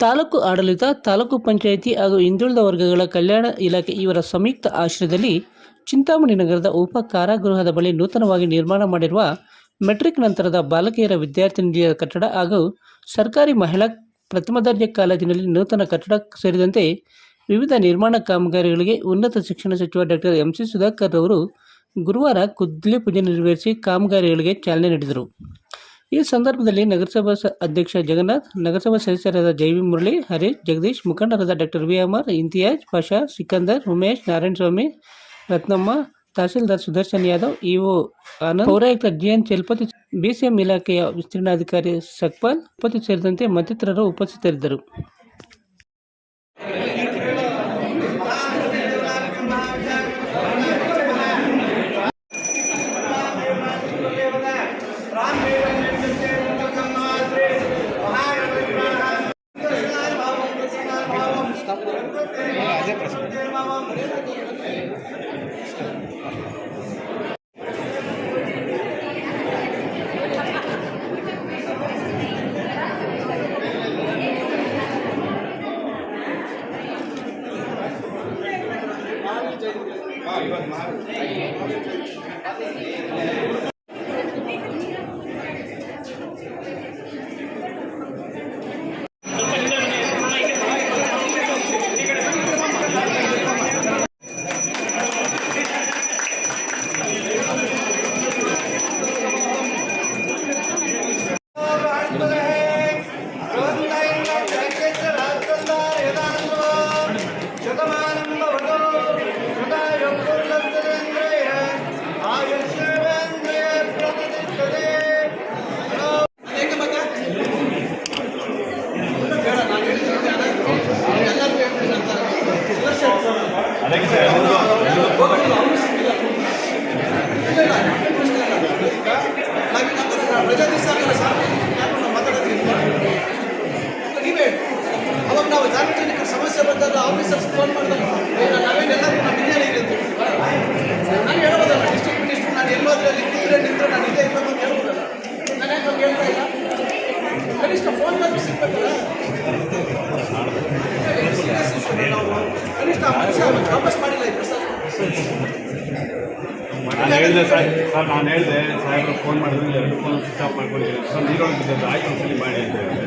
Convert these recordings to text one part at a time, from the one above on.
ತಾಲೂಕು ಆಡಳಿತ, ತಾಲೂಕು ಪಂಚಾಯಿತಿ ಹಾಗೂ ಹಿಂದುಳಿದ ವರ್ಗಗಳ ಕಲ್ಯಾಣ ಇಲಾಖೆ ಇವರ ಸಂಯುಕ್ತ ಆಶ್ರಯದಲ್ಲಿ ಚಿಂತಾಮಣಿ ನಗರದ ಉಪ ಕಾರಾಗೃಹದ ಬಳಿ ನೂತನವಾಗಿ ನಿರ್ಮಾಣ ಮಾಡಿರುವ ಮೆಟ್ರಿಕ್ ನಂತರದ ಬಾಲಕಿಯರ ವಿದ್ಯಾರ್ಥಿ ನಿಧಿಯ ಕಟ್ಟಡ ಹಾಗೂ ಸರ್ಕಾರಿ ಮಹಿಳಾ ಪ್ರಥಮ ದರ್ಜೆ ಕಾಲೇಜಿನಲ್ಲಿ ನೂತನ ಕಟ್ಟಡ ಸೇರಿದಂತೆ ವಿವಿಧ ನಿರ್ಮಾಣ ಕಾಮಗಾರಿಗಳಿಗೆ ಉನ್ನತ ಶಿಕ್ಷಣ ಸಚಿವ ಡಾಕ್ಟರ್ ಎಂ ಸಿ ಸುಧಾಕರ್ ಅವರು ಗುರುವಾರ ಕುದ್ಲಿ ಪೂಜೆ ನೆರವೇರಿಸಿ ಕಾಮಗಾರಿಗಳಿಗೆ ಚಾಲನೆ ನೀಡಿದರು. ಈ ಸಂದರ್ಭದಲ್ಲಿ ನಗರಸಭಾ ಅಧ್ಯಕ್ಷ ಜಗನ್ನಾಥ್, ನಗರಸಭಾ ಸದಸ್ಯರಾದ ಜೈವಿ ಮುರಳಿ, ಹರೀಶ್, ಜಗದೀಶ್, ಮುಖಂಡರಾದ doctor V Amar Imtiyaz Pasha, Sikandar, Umesh, Narayanaswamy, Ratnamma, tahsildar Sudarshan Yadav EO Anand, ಪೌರಾಯುಕ್ತ ಜಿಎನ್ ಚಲಪತಿ ಬಿಸಿಎಂ ಇಲಾಖೆಯ ವಿಸ್ತೀರ್ಣಾಧಿಕಾರಿ ಸಕ್ಪಾಲ್ ಪತಿ ಸೇರಿದಂತೆ ಮತ್ತಿತರರು ಉಪಸ್ಥಿತರಿದ್ದರು. ಆಫೀಸರ್ಸ್ ಫೋನ್ ಮಾಡಿದಾಗ ಈಗ ನಾವೇನೆಲ್ಲ ನಮ್ಮ ವಿಜ್ಞಾನ ಇದೆ ಅಂತ ಹೇಳ್ತೀವಿ. ನಾನು ಹೇಳ್ಬೋದಲ್ಲ ಡಿಸ್ಟ್ರಿಕ್ಟ್ ಮಿನಿಸ್ಟ್ರು ನಾನು ಎಲ್ಲೋದ್ರೆ ಅಲ್ಲಿ ನಿಂತ್ರೆ ನಿಂತ್ರೆ ನಾನು ಇದೇ ಇರ್ಬೇಕು ಅಂತ ಹೇಳ್ಬೋದಲ್ಲ ನಾನು ಯಾಕೆ ಹಂಗೆ ಹೇಳ್ತಾ ಇಲ್ಲ ಕನಿಷ್ಠ ಫೋನ್ ಮಾಡಿ ಸಿಗ್ಬೇಕಲ್ಲ serious issue ನಾವು ಕನಿಷ್ಠ ಆ ಮನುಷ್ಯ ಅವತ್ತು ವಾಪಸ್ ಮಾಡಿಲ್ಲ ಈ ಪ್ರಸ್ತಾವ ಹೇಳಿದೆ ಸರ್. ಸರ್ ನಾನು ಹೇಳಿದೆ ಸಾಹೇಬ್ರು ಫೋನ್ ಮಾಡಿದ್ರೆ ಎರಡು ಫೋನ್ ಸ್ವಿಚ್ ಆಫ್ ಮಾಡ್ಕೊಂಡಿದ್ದೀನಿ. ಸರ್ ನೀರೊಳಗೆ ಬಿದ್ದದ್ದು ಆಯ್ತು ಒಂದ್ಸಲಿ ಮಾಡಿ ಅಂತ ಹೇಳಿದೆ.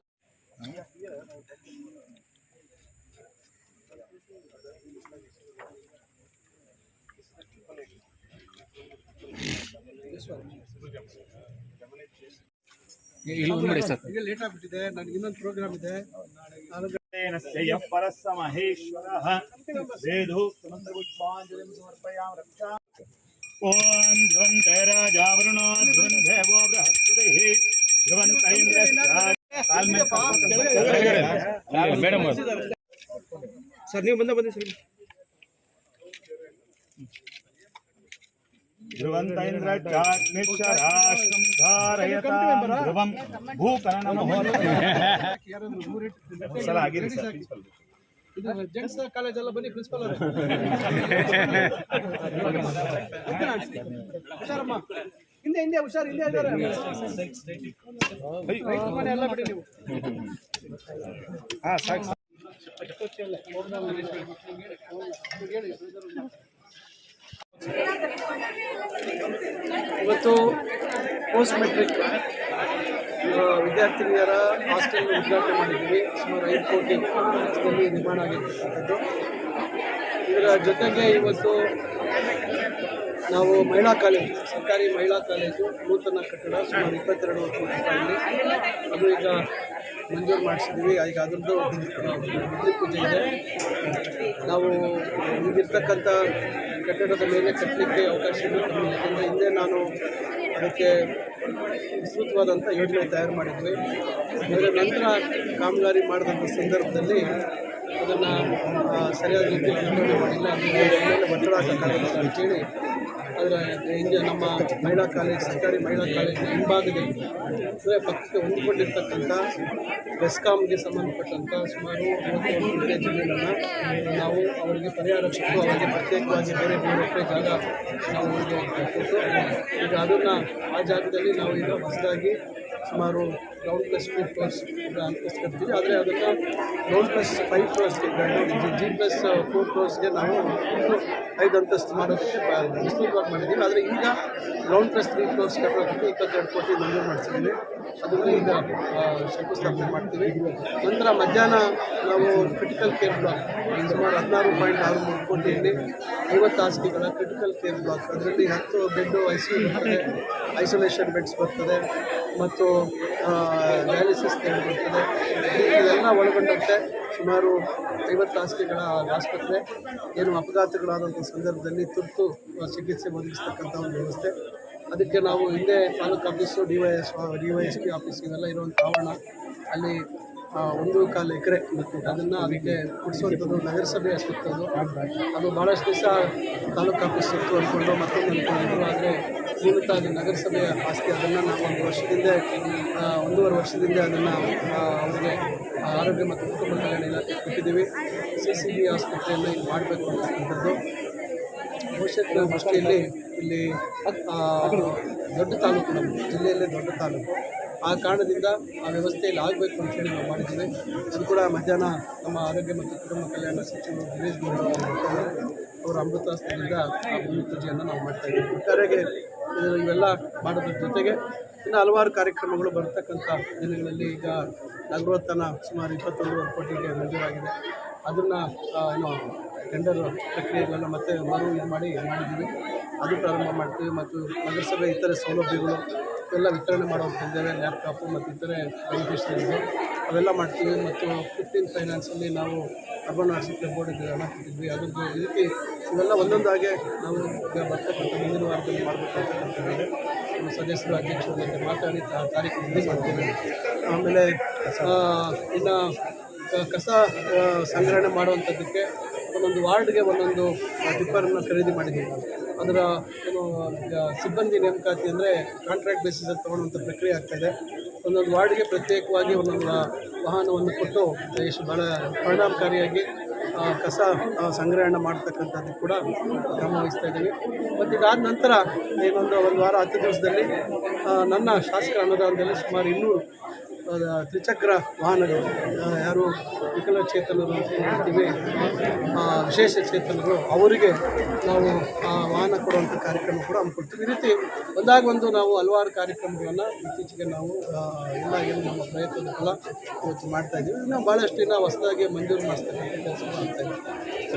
ಈಗ ಲೇಟ್ ಆಗ್ಬಿಟ್ಟಿದೆ. ನನಗೆ ಇನ್ನೊಂದು ಪ್ರೋಗ್ರಾಮ್ ಇದೆ. ಯಃ ಪರಸ್ಸ ಮಹೇಶ್ವರಃ ವೇದೋಕ್ತಮಂತ್ರಪುಷ್ಪಾಂಜಲಿಂ ಸಮರ್ಪಯಾಮಿ ರಕ್ಷಾ ಓಂ ಬೃಹಸ್ಪತಿಃ. ಧ್ರುವಂತ ಮೇಡಮ್ ಸರ್ ನೀವು ಬಂದ ಬಂದಿ ಸರ್. ಧಾರಯತಾಂ ಧ್ರುವಂ ಭೂಕರಣ ಸಲ ಆಗಿರಿ ಸರ್ ಇದು ಜೆಂಟ್ಸ್ ಕಾಲೇಜ್ ಎಲ್ಲ ಬನ್ನಿ ಪ್ರಿನ್ಸಿಪಲ್ ಅವರು. ಹುಷಾರಮ್ಮ. ಹಿಂದೆ ಹಿಂದೆ ಹುಷಾರ್ ಹಿಂದೆ ಇದ್ದಾರೆ. ಮನೆ ಎಲ್ಲ ಬಿಡಿ ನೀವು. ಹಾ ಸಾಕು. ಇವತ್ತು ಪೋಸ್ಟ್ ಮೆಟ್ರಿಕ್ ವಿದ್ಯಾರ್ಥಿನಿಯರ ಹಾಸ್ಟೆಲ್ ಉದ್ಘಾಟನೆ ಮಾಡಿದ್ದೀವಿ. ಸುಮಾರು ಐದು ಕೋಟಿ ವೆಚ್ಚದಲ್ಲಿ ನಿರ್ಮಾಣ ಆಗಿರ್ತಕ್ಕಂಥದ್ದು. ಇದರ ಜೊತೆಗೆ ಇವತ್ತು ನಾವು ಮಹಿಳಾ ಕಾಲೇಜು, ಸರ್ಕಾರಿ ಮಹಿಳಾ ಕಾಲೇಜು, ನೂತನ ಕಟ್ಟಡ ಸುಮಾರು ಇಪ್ಪತ್ತೆರಡು ಕೋಟಿ ರೂಪಾಯಿ ಅದು ಈಗ ಮಂಜೂರು ಮಾಡಿಸಿದ್ವಿ ಈಗ ಅದರದ್ದು ಪೂಜೆ ಇದೆ. ನಾವು ಈಗಿರ್ತಕ್ಕಂಥ ಕಟ್ಟಡದ ಮೇಲೆ ಕಟ್ಟಲಿಕ್ಕೆ ಅವಕಾಶಗಳು ಕಮ್ಮಿ ಹಿಂದೆ ನಾನು ಅದಕ್ಕೆ ವಿಸ್ತೃತವಾದಂಥ ಯೋಜನೆ ತಯಾರು ಮಾಡಿದ್ವಿ. ಅದರ ನಂತರ ಕಾಮಗಾರಿ ಮಾಡಿದಂಥ ಸಂದರ್ಭದಲ್ಲಿ ಅದನ್ನು ಸರಿಯಾದ ರೀತಿಯಲ್ಲಿ ನಿರ್ವಹಣೆ ಮಾಡಿಲ್ಲ ಮೇಲೆ ಒತ್ತಡ ಹಾಕೋಕ್ಕಾಗಲ್ಲ ಅಂತೇಳಿ ಅದರ ಹಿಂದೆ ನಮ್ಮ ಮಹಿಳಾ ಕಾಲೇಜ್, ಸರ್ಕಾರಿ ಮಹಿಳಾ ಕಾಲೇಜಿನ ಹಿಂಭಾಗದಲ್ಲಿ ಅಂದರೆ ಪಕ್ಕಕ್ಕೆ ಹೊಂದಿಕೊಂಡಿರ್ತಕ್ಕಂಥ ಬೆಸ್ಕಾಮ್ಗೆ ಸಂಬಂಧಪಟ್ಟಂಥ ಸುಮಾರು ಮೂವತ್ತೇಳು ಗುಂಟೆ ಜಮೀನನ್ನು ನಾವು ಅವರಿಗೆ ಪರಿಹಾರ ಕೊಟ್ಟು ಅವರಿಗೆ ಪ್ರತ್ಯೇಕವಾಗಿ ಬೇರೆ ಬೇರೆ ಜಾಗ ನಾವು ಅವರಿಗೆ ಕೊಟ್ಟು, ಈಗ ಅದನ್ನು ಆ ಜಾಗದಲ್ಲಿ ನಾವು ಈಗ ಹೊಸದಾಗಿ ಸುಮಾರು ground plus two floors plus ಕಟ್ತೀವಿ. ಆದರೆ ಅದಕ್ಕೆ ಗ್ರೌಂಡ್ ಪ್ಲಸ್ ಫೈವ್ ಫ್ಲೋರ್ಸ್ಗೆ ಜಿ ಪ್ಲಸ್ ಫೋರ್ ಫ್ಲೋರ್ಸ್ಗೆ ನಾವು ಐದು ಅಂತಸ್ತು ಮಾಡೋದಕ್ಕೆ ವಿಸ್ತೃತವಾಗಿ ಮಾಡಿದ್ದೀವಿ. ಆದರೆ ಈಗ ಗ್ರೌಂಡ್ ಪ್ಲಸ್ ತ್ರೀ ಫ್ಲೋರ್ಸ್ ಕಟ್ಟೋದಕ್ಕೆ ಇಪ್ಪತ್ತೆರಡು ಕೋಟಿ ಮಂಜೂರು ಮಾಡಿಸಿದ್ದೀವಿ. ಅದನ್ನು ಈಗ ಶಂಕುಸ್ಥಾಪನೆ ಮಾಡ್ತೀವಿ. ನಂತರ ಮಧ್ಯಾಹ್ನ ನಾವು ಕ್ರಿಟಿಕಲ್ ಕೇರ್ ಬ್ಲಾಕ್ ಸುಮಾರು ಹದಿನಾರು ಪಾಯಿಂಟ್ ಆರು ಮೂರು ಕೋಟಿಯಲ್ಲಿ ಐವತ್ತು ಹಾಸಿಗೆಗಳ ಕ್ರಿಟಿಕಲ್ ಕೇರ್ ಬ್ಲಾಕ್ ಅದರಲ್ಲಿ ಹತ್ತು bed I C isolation beds ಬರ್ತದೆ. ಮತ್ತು ಡಯಾಲಿಸಿಸ್ ಬರ್ತದೆ ಇದೆಲ್ಲ ಒಳಗೊಂಡಂತೆ ಸುಮಾರು ಐವತ್ತು ಹಾಸಿಗೆಗಳ ಆಸ್ಪತ್ರೆ, ಏನು ಅಪಘಾತಗಳಾದಂಥ ಸಂದರ್ಭದಲ್ಲಿ ತುರ್ತು ಚಿಕಿತ್ಸೆ ಒದಗಿಸ್ತಕ್ಕಂಥ ಒಂದು ವ್ಯವಸ್ಥೆ. ಅದಕ್ಕೆ ನಾವು ಹಿಂದೆ taluk office, D Y S, D Y S P office ಇವೆಲ್ಲ ಇರುವಂಥ ಆವರಣ. ಅಲ್ಲಿ ಒಂದು ಕಾಲು ಎಕರೆ ಅದನ್ನು ಅದಕ್ಕೆ ಕೊಡಿಸುವಂಥದ್ದು ನಗರಸಭೆ ಸುತ್ತೋದು ಅದು ಭಾಳಷ್ಟು ದಿವಸ ತಾಲೂಕು ಆಫೀಸ್ ಸುತ್ತು ಅಂದ್ಕೊಂಡು ಮತ್ತೊಂದು ಅಂದ್ಕೊಂಡಿದ್ರು. ಆದರೆ ಸೀಮಿತ ಅದು ನಗರಸಭೆಯ ಆಸ್ತಿ, ಅದನ್ನು ನಾವು ಒಂದು ವರ್ಷದಿಂದ ಒಂದೂವರೆ ವರ್ಷದಿಂದ ಅದನ್ನು ಅವರಿಗೆ ಆರೋಗ್ಯ ಮತ್ತು ಕುಟುಂಬ ಕಲ್ಯಾಣ ಇಲಾಖೆ ಕೊಟ್ಟಿದ್ದೀವಿ. ಸಿ ಸಿ ಬಿ ಆಸ್ಪತ್ರೆಯನ್ನು ಇಲ್ಲಿ ಮಾಡಬೇಕು ಅಂತಕ್ಕಂಥದ್ದು. ಭವಿಷ್ಯದ ದೃಷ್ಟಿಯಲ್ಲಿ ಇಲ್ಲಿ ದೊಡ್ಡ ತಾಲೂಕು ನಮ್ಮ ಜಿಲ್ಲೆಯಲ್ಲೇ ದೊಡ್ಡ ತಾಲೂಕು. ಆ ಕಾರಣದಿಂದ ಆ ವ್ಯವಸ್ಥೆಯಲ್ಲಿ ಆಗಬೇಕು ಅಂತೇಳಿ ನಾವು ಮಾಡಿದ್ದೀವಿ. ಅದು ಕೂಡ ಮಧ್ಯಾಹ್ನ ನಮ್ಮ ಆರೋಗ್ಯ ಮತ್ತು ಕುಟುಂಬ ಕಲ್ಯಾಣ ಸಚಿವರು ಗಿರೀಶ್ ಗುಂಡೂರಾವ್ ಅವರು ಅಮೃತಾಸ್ತ್ರದಿಂದ ಆ ಭೂಮಿ ಪೂಜೆಯನ್ನು ನಾವು ಮಾಡ್ತಾ ಇದ್ದೀವಿ. ಒಟ್ಟಾರೆಗೆ ಇವೆಲ್ಲ ಮಾಡೋದ್ರ ಜೊತೆಗೆ ಇನ್ನು ಹಲವಾರು ಕಾರ್ಯಕ್ರಮಗಳು ಬರ್ತಕ್ಕಂಥ ದಿನಗಳಲ್ಲಿ ಈಗ ನಗರೋತ್ತನ ಸುಮಾರು ಇಪ್ಪತ್ತೊಂದೂವರೆ ಕೋಟಿಗೆ ಮಂಜೂರಾಗಿದೆ. ಅದನ್ನು ಏನು ಟೆಂಡರ್ ಪ್ರಕ್ರಿಯೆಗಳನ್ನು ಮತ್ತೆ ಮರು ಇದು ಮಾಡಿ ಮಾಡಿದ್ದೀವಿ. ಅದು ಪ್ರಾರಂಭ ಮಾಡ್ತೀವಿ ಮತ್ತು ನಗರಸಭೆ ಇತರೆ ಸೌಲಭ್ಯಗಳು ಎಲ್ಲ ವಿತರಣೆ ಮಾಡೋದಿದ್ದೇವೆ ಲ್ಯಾಪ್ಟಾಪು ಮತ್ತು ಇತರೆ ಬೆನಿಫಿಷರೀಸು ಅವೆಲ್ಲ ಮಾಡ್ತೀವಿ ಮತ್ತು ಫಿಫ್ಟೀನ್ ಫೈನಾನ್ಸಲ್ಲಿ ನಾವು ಅರ್ಬನ್ ಆರ್ಸಿಕೆ ಬೋರ್ಡಿಗೆ ಹಣ ಕೊಟ್ಟಿದ್ವಿ. ಅದರದ್ದು ಈ ರೀತಿ ಇವೆಲ್ಲ ಒಂದೊಂದಾಗೆ ನಾವು ಈಗ ಬರ್ತಕ್ಕಂಥ ಮುಂದಿನ ವಾರದಲ್ಲಿ ಮಾಡಬೇಕು ಅಂತಕ್ಕಂಥದ್ದಿದೆ ನಮ್ಮ ಸದಸ್ಯರು, ಅಧ್ಯಕ್ಷರ ಜೊತೆ ಮಾತಾಡಿ ತಾರೀಕು ರಿಲೀಸ್ ಮಾಡ್ತೀವಿ. ಆಮೇಲೆ ಇನ್ನು ಕಸ ಸಂಗ್ರಹಣೆ ಮಾಡುವಂಥದ್ದಕ್ಕೆ ಒಂದೊಂದು ವಾರ್ಡ್ಗೆ ಒಂದೊಂದು ಟಿಪ್ಪರನ್ನು ಖರೀದಿ ಮಾಡಿದ್ದೀವಿ. ಅದರ ಏನು ಸಿಬ್ಬಂದಿ ನೇಮಕಾತಿ ಅಂದರೆ ಕಾಂಟ್ರಾಕ್ಟ್ ಬೇಸಿಸಲ್ಲಿ ತೊಗೊಳ್ಳುವಂಥ ಪ್ರಕ್ರಿಯೆ ಆಗ್ತಾಯಿದೆ ಒಂದೊಂದು ವಾರ್ಡ್ಗೆ ಪ್ರತ್ಯೇಕವಾಗಿ ಒಂದೊಂದು ವಾಹನವನ್ನು ಕೊಟ್ಟು ಎಷ್ಟು ಭಾಳ ಪರಿಣಾಮಕಾರಿಯಾಗಿ ಕಸ ಸಂಗ್ರಹಣೆ ಮಾಡ್ತಕ್ಕಂಥದ್ದು ಕೂಡ ಕ್ರಮ ವಹಿಸ್ತಾ ಇದ್ದೀವಿ ಮತ್ತು ಇದಾದ ನಂತರ ಏನೊಂದು ಒಂದು ವಾರ ಹತ್ತು ದಿವಸದಲ್ಲಿ ನನ್ನ ಶಾಸಕರ ಅನುದಾನದಲ್ಲಿ ಸುಮಾರು ಇನ್ನೂರು ತ್ರಿಚಕ್ರ ವಾಹನಗಳು ಯಾರು ವಿಕಲಚೇತನರು ಅಂತ ಹೇಳ್ತೀವಿ ವಿಶೇಷ ಚೇತನರು, ಅವರಿಗೆ ನಾವು, ಆ, ವಾಹನ ಕೊಡುವಂಥ ಕಾರ್ಯಕ್ರಮ ಕೂಡ ಹಮ್ಮಿಕೊಡ್ತೀವಿ. ಈ ರೀತಿ ಒಂದಾಗ ಒಂದು ನಾವು ಹಲವಾರು ಕಾರ್ಯಕ್ರಮಗಳನ್ನು ಇತ್ತೀಚೆಗೆ ನಾವು ಎಲ್ಲ ಏನು ನಮ್ಮ ಪ್ರಯತ್ನದ ಫಲ ಇವತ್ತು ಮಾಡ್ತಾಯಿದ್ದೀವಿ ಇನ್ನು ಭಾಳಷ್ಟು ಇನ್ನು ಹೊಸದಾಗಿ ಮಂಜೂರು ಮಾಡಿಸ್ತಕ್ಕಂಥ ಕೆಲಸ ಮಾಡ್ತಾ ಇದ್ದೀವಿ.